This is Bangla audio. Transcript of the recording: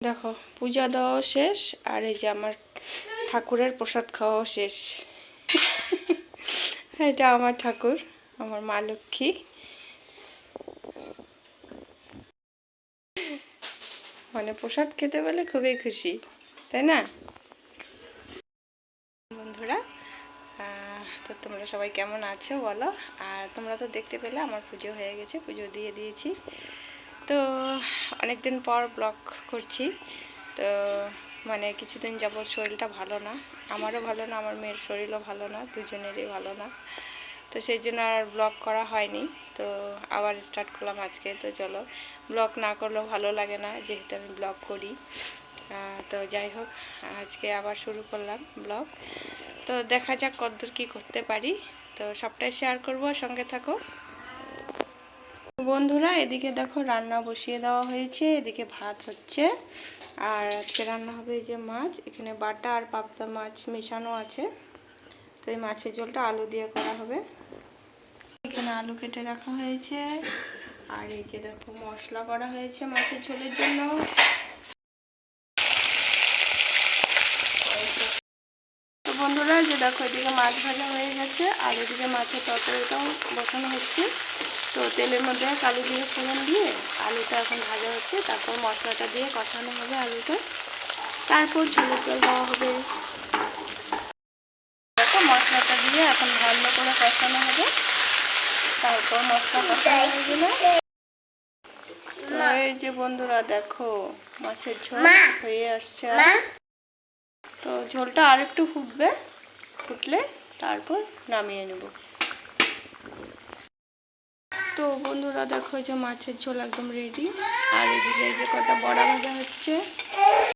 দেখো, পূজা দেওয়াও শেষ, আর এই যে আমার ঠাকুরের প্রসাদ খাওয়াও শেষ। এটা আমার ঠাকুর, আমার মা লক্ষ্মী। মানে প্রসাদ খেতে পেলে খুবই খুশি, তাই না? বন্ধুরা তো তোমরা সবাই কেমন আছো বলো? আর তোমরা তো দেখতে পেলে আমার পুজো হয়ে গেছে, পুজো দিয়ে দিয়েছি। তো অনেকদিন পর ব্লগ করছি। তো মানে কিছুদিন যাবৎ শরীরটা ভালো না, আমারও ভালো না, আমার মেয়ের শরীরও ভালো না, দুজনেরই ভালো না। তো সেই জন্য আর ব্লগ করা হয়নি। তো আবার স্টার্ট করলাম আজকে। তো চলো ব্লগ না করলেও ভালো লাগে না, যেহেতু আমি ব্লগ করি। তো যাই হোক, আজকে আবার শুরু করলাম ব্লগ তো দেখা যাক কতদূর কী করতে পারি। তো সবটাই শেয়ার করব সঙ্গে থাকো। বন্ধুরা, এদিকে দেখো রান্না বসিয়ে দেওয়া হয়েছে, এদিকে ভাত হচ্ছে। আর আজকে রান্না হবে যে মাছ, এখানে বাটা আর পাবদা মাছ মেশানো আছে। তো এই মাছের ঝোলটা আলু দিয়ে করা হবে। এখানে আলু কেটে রাখা হয়েছে। আর এই যে দেখো মশলা করা হয়েছে মাছের ঝোলের জন্য। তো বন্ধুরা যে দেখো এদিকে মাছ ভাজা হয়ে গেছে, আর এদিকে মাছের তরকারিটাও বসানো হচ্ছে। তো তেলের মধ্যে কালো দিয়ে ফোড়ন দিয়ে আলুটা এখন ভাজা হচ্ছে, তারপর মশলাটা দিয়ে কষানো হবে আলুটা। তারপর ঝোলের জল দেওয়া হবে। দেখো মশলাটা দিয়ে এখন ভালো করে কষানো হবে। তারপর মশলা কষানো হয়ে গেলে তো এই যে বন্ধুরা দেখো মাছের ঝোল হয়ে আসছে। তো ঝোলটা আর একটু ফুটবে ফুটলে তারপর নামিয়ে নেব। তো বন্ধুরা দেখো যে মাছের ঝোল একদম রেডি আর এদিকে যে কটা বড়া ভাজা হচ্ছে।